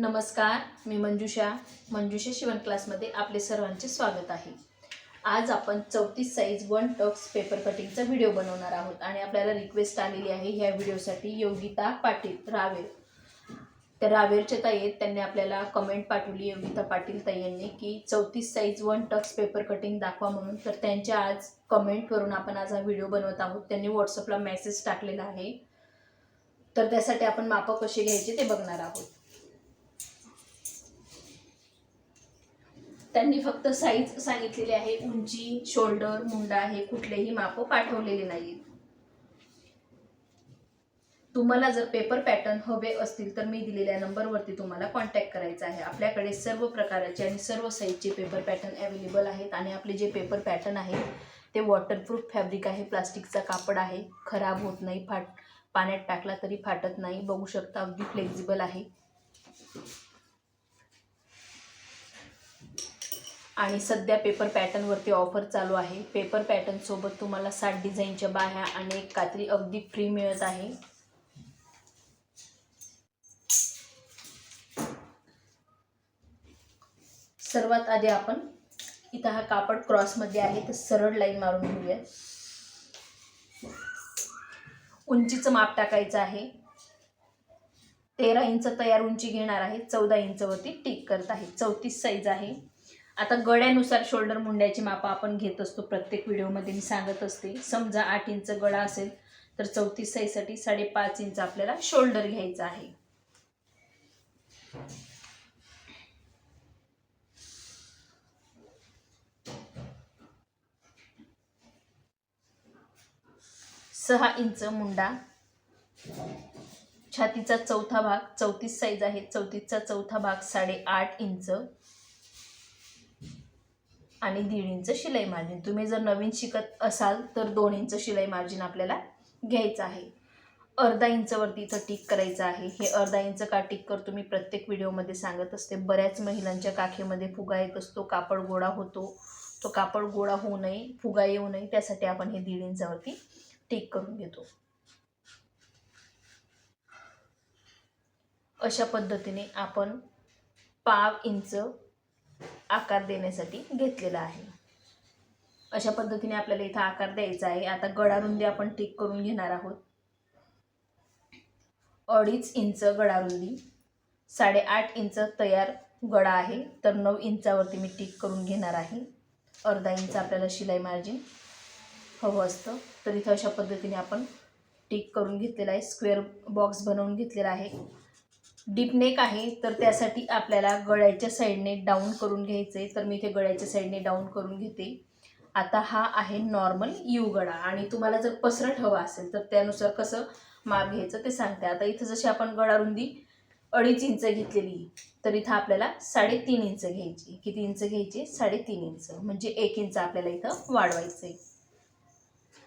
नमस्कार मी मंजुषा. मंजुषा शिवण क्लासमध्ये आपले सर्वांचे स्वागत आहे. आज आपण चौतीस साईज वन टक्स पेपर कटिंगचा व्हिडिओ बनवणार आहोत आणि आपल्याला रिक्वेस्ट आलेली आहे ह्या व्हिडिओसाठी योगिता पाटील रावेर. त्या रावेरच्या ताई आहेत त्यांनी आपल्याला कमेंट पाठवली योगिता पाटील ताई यांनी की चौतीस size one tucks paper cutting दाखवा म्हणून. तर त्यांच्या आज कमेंटवरून आपण आज हा व्हिडिओ बनवत आहोत. त्यांनी व्हॉट्सअपला मेसेज टाकलेला आहे. तर त्यासाठी आपण मापं कसे घ्यायचे ते बघणार आहोत. त्यांनी फक्त साईज सांगितलेली आहे. उंची शोल्डर मुंडा हे कुठलेही माप पाठवलेले नाहीत तुम्हाला जर पेपर पॅटर्न हवे असतील तर मी दिलेल्या नंबरवरती तुम्हाला कॉन्टॅक्ट करायचा आहे. आपल्याकडे सर्व प्रकारचे आणि सर्व साईजचे पेपर पॅटर्न अवेलेबल आहेत आणि आपले जे पेपर पॅटर्न आहे ते वॉटरप्रूफ फॅब्रिक आहे प्लास्टिकचा कापड आहे. खराब होत नाही फाट पाण्यात टाकला तरी फाटत नाही. बघू शकता अगदी फ्लेक्झिबल आहे. आणि सध्या पेपर पॅटर्नवरती ऑफर चालू आहे. पेपर पॅटर्नसोबत तुम्हाला साठ डिझाईनच्या बाह्या आणि एक कात्री अगदी फ्री मिळत आहे. सर्वात आधी आपण इथं हा कापड क्रॉसमध्ये आहे तर सरळ लाईन मारून घेऊया. उंचीचं माप टाकायचं आहे. तेरा इंच तयार उंची घेणार आहे चौदा इंचवरती टिक करत आहे. चौतीस साईज आहे. आता गळ्यानुसार शोल्डर मुंड्याची मापं आपण घेत असतो. प्रत्येक व्हिडिओमध्ये मी सांगत असते. समजा आठ इंच गळा असेल तर चौतीस साईजसाठी साडेपाच इंच आपल्याला शोल्डर घ्यायचा आहे. सहा इंच मुंडा. छातीचा चौथा भाग चौतीस साईज आहे. चौतीसचा चौथा भाग साडेआठ इंच. आणि दीड इंच शिलाई मार्जिन तुम्ही जर नवीन शिकत असाल तर दोन इंच शिलाई मार्जिन आपल्याला घ्यायचं आहे. अर्धा इंचवरती इथं टिक करायचं आहे. हे अर्धा इंच का टिक करतो मी प्रत्येक व्हिडिओमध्ये सांगत असते. बऱ्याच महिलांच्या काखेमध्ये फुगा येत असतो कापड गोळा होतो. तो कापड गोळा होऊ नये फुगा येऊ नये त्यासाठी आपण हे दीड इंचावरती टिक करून घेतो. अशा पद्धतीने आपण पाव इंच आकार देण्यासाठी घेतलेला आहे. अशा पद्धतीने आपल्याला इथं आकार द्यायचा आहे. आता गडारुंदी आपण टिक करून घेणार आहोत. अडीच इंच गडारुंदी साडेआठ इंच तयार गडा आहे. तर नऊ इंचावरती मी टिक करून घेणार आहे. अर्धा इंच आपल्याला शिलाई मार्जिन हवं असतं. तर इथं अशा पद्धतीने आपण टिक करून घेतलेला आहे. स्क्वेअर बॉक्स बनवून घेतलेला आहे. डीप नेक आहे तर त्यासाठी आपल्याला गळ्याच्या साईडने डाऊन करून घ्यायचं आहे तर मी इथे गळ्याच्या साईडने डाऊन करून घेते. आता हा आहे नॉर्मल यू गळा. आणि तुम्हाला जर पसरट हवा असेल तर त्यानुसार कसं माप घ्यायचं ते सांगते. आता इथं जशी आपण गळारुंदी अडीच इंच घेतलेली तर इथं आपल्याला साडेतीन इंच घ्यायची. किती इंच घ्यायची? साडेतीन इंच. म्हणजे एक इंच आपल्याला इथं वाढवायचं आहे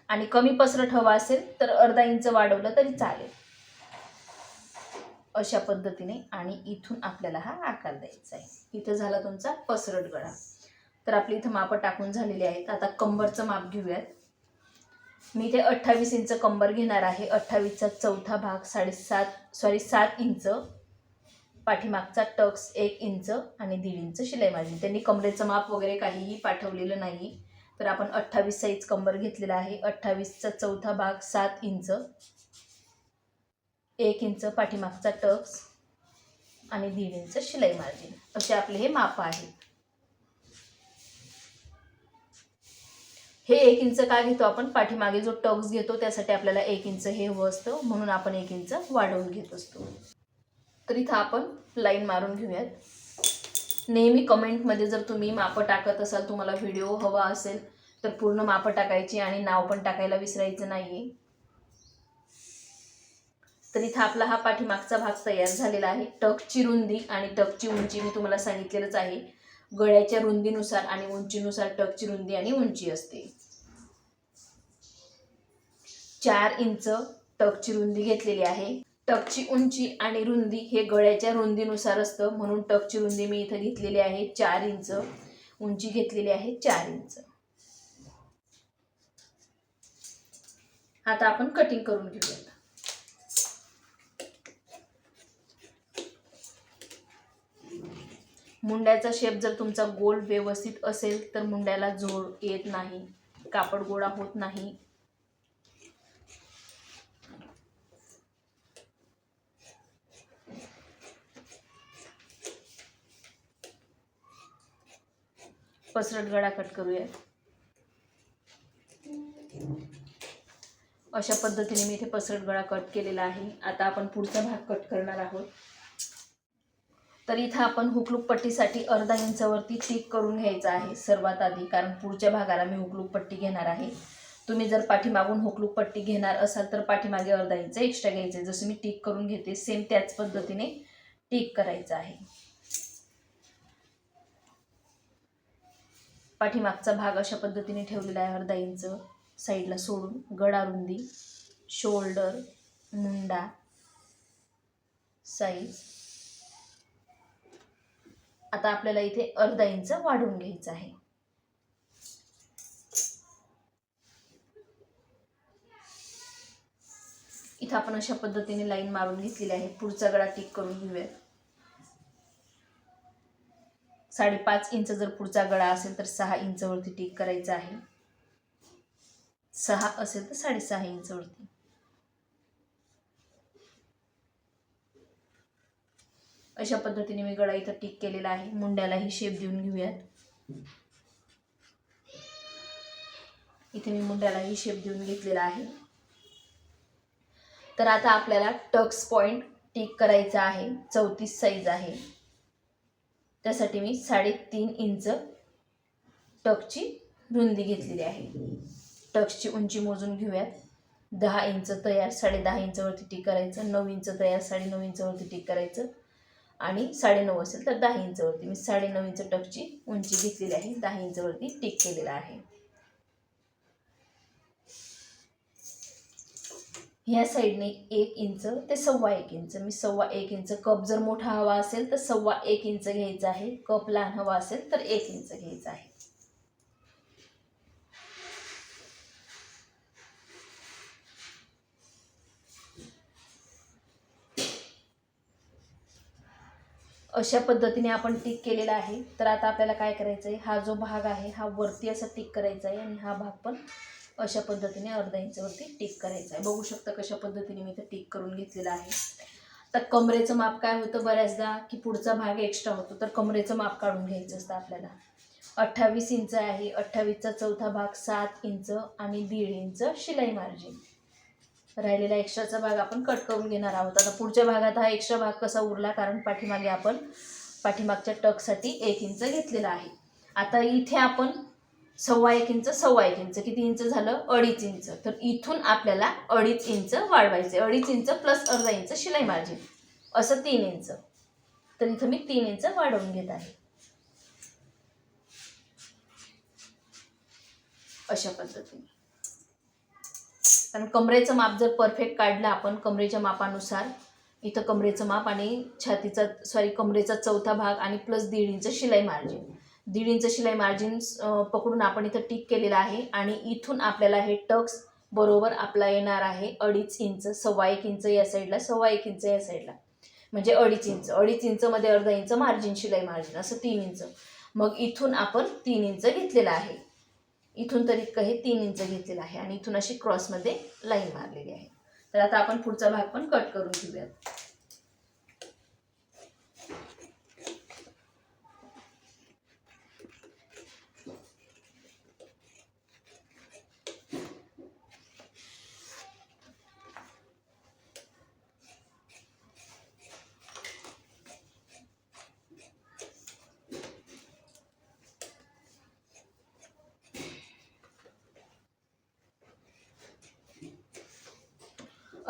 आणि कमी पसरट हवा असेल तर अर्धा इंच वाढवलं तरी चालेल. अशा पद्धतीने आणि इथून आपल्याला हा आकार द्यायचा आहे. इथं झाला तुमचा पसरट गळा. तर आपली इथं मापं टाकून झालेली आहेत. आता कंबरचं माप घेऊयात. मी इथे अठ्ठावीस इंच कंबर घेणार आहे. अठ्ठावीसचा चौथा भाग साडेसात सॉरी सात इंच. पाठीमागचा टक्स एक इंच आणि दीड इंच शिलाई मार्जिन त्यांनी कमरेचं माप वगैरे काहीही पाठवलेलं नाही. तर आपण अठ्ठावीस साईज कंबर घेतलेला आहे. अठ्ठावीसचा चौथा भाग सात इंच. एक इंच पाठीमागचा टक्स आणि दीड इंच शिलाई मार्जिन. असे आपले हे माप आहेत हे एक इंच का घेतो आपण? पाठीमागे जो टक्स घेतो त्यासाठी आपल्याला एक इंच हे हवं असतं. म्हणून आपण एक इंच वाढवून घेत असतो. तर इथं आपण लाईन मारून घेऊयात. नेहमी कमेंटमध्ये जर तुम्ही मापं टाकत असाल तुम्हाला व्हिडिओ हवा असेल तर पूर्ण मापं टाकायची आणि नाव पण टाकायला विसरायचं नाही आहे तर इथं आपला हा पाठीमागचा भाग तयार झालेला आहे. टकची रुंदी आणि टकची उंची मी तुम्हाला सांगितलेलंच आहे. गळ्याच्या रुंदीनुसार आणि उंचीनुसार टकची रुंदी आणि उंची असते. चार इंच टकची रुंदी घेतलेली आहे. टकची उंची आणि रुंदी हे गळ्याच्या रुंदीनुसार असतं. म्हणून टकची रुंदी मी इथं घेतलेली आहे. चार इंच उंची घेतलेली आहे. चार इंच. आता आपण कटिंग करून घेऊयात. मुंड्याचा शेप जर तुमचा गोल व्यवस्थित असेल तर मुंड्याला जोड येत नाही कापड गोळा होत नाही. पसरट गळा कट करूया. अशा पद्धतीने मी इथे पसरट गळा कट केलेला आहे. आता आपण पुढचा भाग कट करणार आहोत. तर इथं आपण हुकलूक पट्टीसाठी अर्धा इंचावरती टिक करून घ्यायचं आहे सर्वात आधी. कारण पुढच्या भागाला मी हुकलूक पट्टी घेणार आहे. तुम्ही जर पाठीमागून हुकलूक पट्टी घेणार असाल तर पाठीमागे अर्धा इंच एक्स्ट्रा घ्यायचे जसं मी टिक करून घेते सेम त्याच पद्धतीने टिक करायचं आहे. पाठीमागचा भाग अशा पद्धतीने ठेवलेला आहे अर्धा इंच साईडला सोडून. गडारुंदी शोल्डर मुंडा साईज आता आपल्याला इथे अर्धा इंच वाढवून घ्यायचं आहे. इथं आपण अशा पद्धतीने लाईन मारून घेतलेली आहे. पुढचा गळा टिक करून घेऊया. साडेपाच इंच जर पुढचा गळा असेल तर सहा इंचवरती टिक करायचं आहे. सहा असेल तर साडेसहा इंचवरती अशा पद्धतीने मी गळा इथं टिक केलेला आहे. मुंड्यालाही शेप देऊन घेऊयात. इथे मी मुंड्यालाही शेप देऊन घेतलेला आहे. तर आता आपल्याला टक्स पॉइंट टिक करायचा आहे. चौतीस साईज आहे. त्यासाठी मी साडेतीन इंच टकची रुंदी घेतलेली आहे. टक्सची उंची मोजून घेऊयात. दहा इंच तयार साडे दहा इंचवरती टिक करायचं. नऊ इंच तयार साडे नऊ इंचवरती टिक करायचं. आणि साडेनऊ असेल तर दहा इंचवरती. मी साडेनऊ इंच टकची उंची घेतलेली आहे. दहा इंचवरती टिक केलेला आहे. ह्या साईडने एक इंच ते सव्वा एक इंच. मी सव्वा एक इंच कप जर मोठा हवा असेल तर सव्वा एक इंच घ्यायचा आहे. कप लहान हवा असेल तर एक इंच घ्यायचा आहे. अशा पद्धतीने आपण टिक केलेला आहे. तर आता आपल्याला काय करायचं आहे हा जो भाग आहे हा वरती असा टिक करायचा आहे आणि हा भाग पण अशा पद्धतीने अर्धा इंचवरती टिक करायचा आहे बघू शकता कशा पद्धतीने मी इथं टिक करून घेतलेलं आहे. तर कमरेचं माप काय होतं? बऱ्याचदा की पुढचा भाग एक्स्ट्रा होतो. तर कमरेचं माप काढून घ्यायचं असतं आपल्याला. अठ्ठावीस इंच आहे. अठ्ठावीसचा चौथा भाग सात इंच आणि दीड इंच शिलाई मार्जिन राहिलेला एक्स्ट्राचा भाग आपण कट करून घेणार आहोत. आता पुढच्या भागात हा एक्स्ट्रा भाग कसा उरला कारण पाठीमागे आपण पाठीमागच्या टकसाठी एक इंच घेतलेला आहे. आता इथे आपण सव्वा एक इंच सव्वा एक इंच किती इंच झालं? अडीच इंच. तर इथून आपल्याला अडीच इंच वाढवायचे. अडीच इंच प्लस अर्धा इंच शिलाई मार्जिन. असं तीन इंच. तर इथं मी तीन इंच वाढवून घेत आहे. अशा पद्धतीने. कारण कमरेचं माप जर परफेक्ट काढलं आपण कमरेच्या मापानुसार इथं कमरेचं माप आणि छातीचा सॉरी कमरेचा चौथा भाग आणि प्लस दीड इंच शिलाई मार्जिन दीड इंच शिलाई मार्जिन पकडून आपण इथं टिक केलेलं आहे आणि इथून आपल्याला हे टक्स बरोबर आपला येणार आहे अडीच इंच सव्वा एक इंच या साईडला सव्वा एक इंच या साईडला म्हणजे अडीच इंच अडीच इंचमध्ये अर्धा इंच मार्जिन शिलाई मार्जिन असं तीन इंच. मग इथून आपण तीन इंच घेतलेलं आहे. इथून तर इतकं हे तीन इंच घेतलेलं आहे आणि इथून अशी क्रॉसमध्ये लाईन मारलेली आहे. तर आता आपण पुढचा भाग पण कट करून घेऊयात.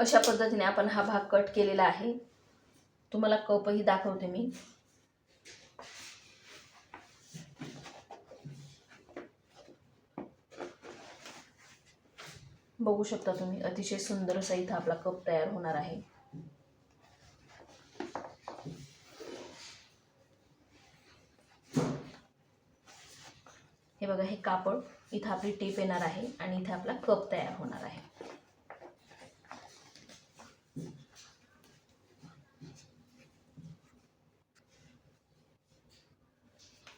अशा पद्धतीने आपण हा भाग कट केलेला आहे. तुम्हाला कपही दाखवते मी. बघू शकता तुम्ही अतिशय सुंदर असा इथं आपला कप तयार होणार आहे. हे बघा हे कापड इथं आपली टेप येणार आहे आणि इथे आपला कप तयार होणार आहे.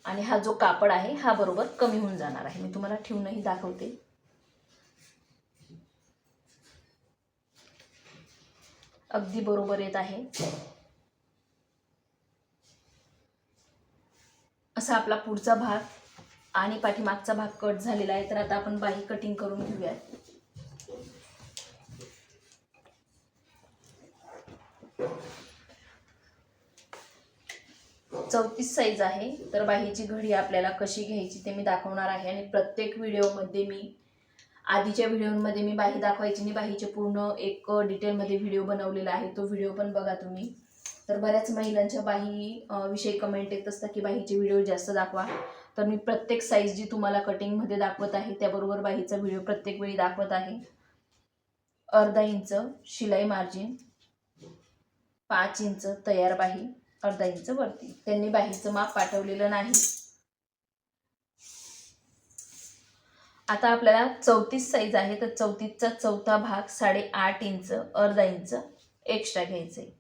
आणि हा जो कापड आहे हा बरोबर कमी होऊन जाणार आहे. मी तुम्हाला ठेवूनही दाखवते. अगदी बरोबर येत आहे. असा आपला पुढचा भाग आणि पाठीमागचा भाग कट झालेला आहे तर आता आपण बाही कटिंग करून घेऊयात. चौतीस साईज आहे. तर बाहीची घडी आपल्याला कशी घ्यायची ते मी दाखवणार आहे आणि प्रत्येक व्हिडिओमध्ये मी आधीच्या व्हिडिओमध्ये मी बाही दाखवायची आणि बाहीचे पूर्ण एक डिटेलमध्ये व्हिडिओ बनवलेला आहे. तो व्हिडिओ पण बघा तुम्ही. तर बऱ्याच महिलांच्या बाही विषयी कमेंट येत असतात की बाहीचे व्हिडिओ जास्त दाखवा. तर मी प्रत्येक साईज जी तुम्हाला कटिंगमध्ये दाखवत आहे त्याबरोबर बाहीचा व्हिडिओ प्रत्येक वेळी दाखवत आहे. अर्धा इंच शिलाई मार्जिन पाच इंच तयार बाही. अर्धा इंच वरती. त्यांनी बाहीचं माप पाठवलेलं नाही. आता आपल्याला चौतीस साईज आहे तर चौतीसचा चौथा भाग साडेआठ इंच अर्धा इंच एक्स्ट्रा घ्यायचं. आहे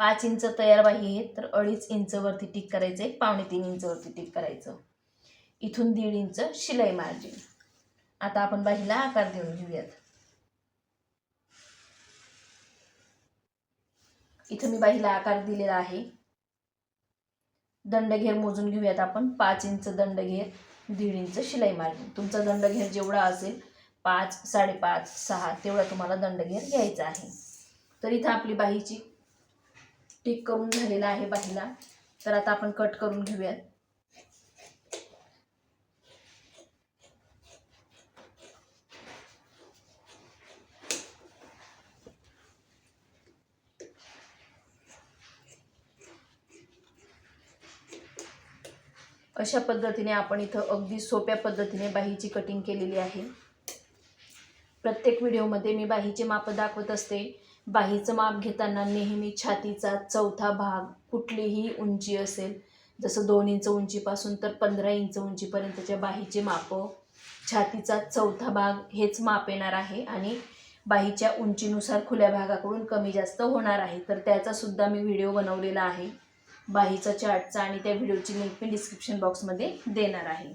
पाच इंच तयार बाही आहे तर अडीच इंच वरती टिक करायचं आहे पावणे तीन इंच वरती टिक करायचं. इथून दीड इंच शिलाई मार्जिन आता आपण बाहीला आकार देऊन घेऊयात. इथं मी बाहीला आकार दिलेला आहे. दंडघेर मोजून घेऊयात आपण. पाच इंच दंडघेर दीड इंच शिलाई मार्जिन. तुमचा दंडघेर जेवढा असेल पाच साडेपाच सहा तेवढा तुम्हाला दंडघेर घ्यायचा आहे. तर इथं आपली बाहीची टिक करून झालेला आहे बाहीला. तर आता आपण कट करून घेऊयात. अशा पद्धतीने आपण इथं अगदी सोप्या पद्धतीने बाहीची कटिंग केलेली आहे. प्रत्येक व्हिडिओमध्ये मी बाहीचे माप दाखवत असते. बाहीचं माप घेताना नेहमी छातीचा चौथा भाग कुठलीही उंची असेल जसं दोन इंच उंचीपासून तर पंधरा इंच उंचीपर्यंतच्या बाहीचे माप छातीचा चौथा भाग हेच माप येणार आहे आणि बाहीच्या उंचीनुसार खुल्या भागाकडून कमी जास्त होणार आहे. तर त्याचासुद्धा मी व्हिडिओ बनवलेला आहे. बाहीचा चार्टचा आणि त्या व्हिडिओची लिंक मी डिस्क्रिप्शन बॉक्समध्ये देणार आहे.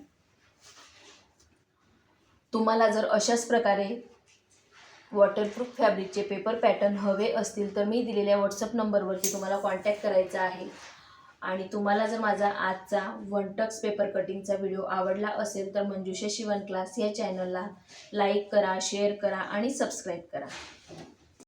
तुम्हाला जर अशाच प्रकारे वॉटरप्रूफ फॅब्रिकचे पेपर पॅटर्न हवे असतील तर मी दिलेल्या व्हॉट्सअप नंबरवरती तुम्हाला कॉन्टॅक्ट करायचा आहे. आणि तुम्हाला जर माझा आजचा वन टक्स पेपर कटिंगचा व्हिडिओ आवडला असेल तर मंजुषा शिवन क्लास या चॅनलला लाईक करा शेअर करा आणि सबस्क्राईब करा.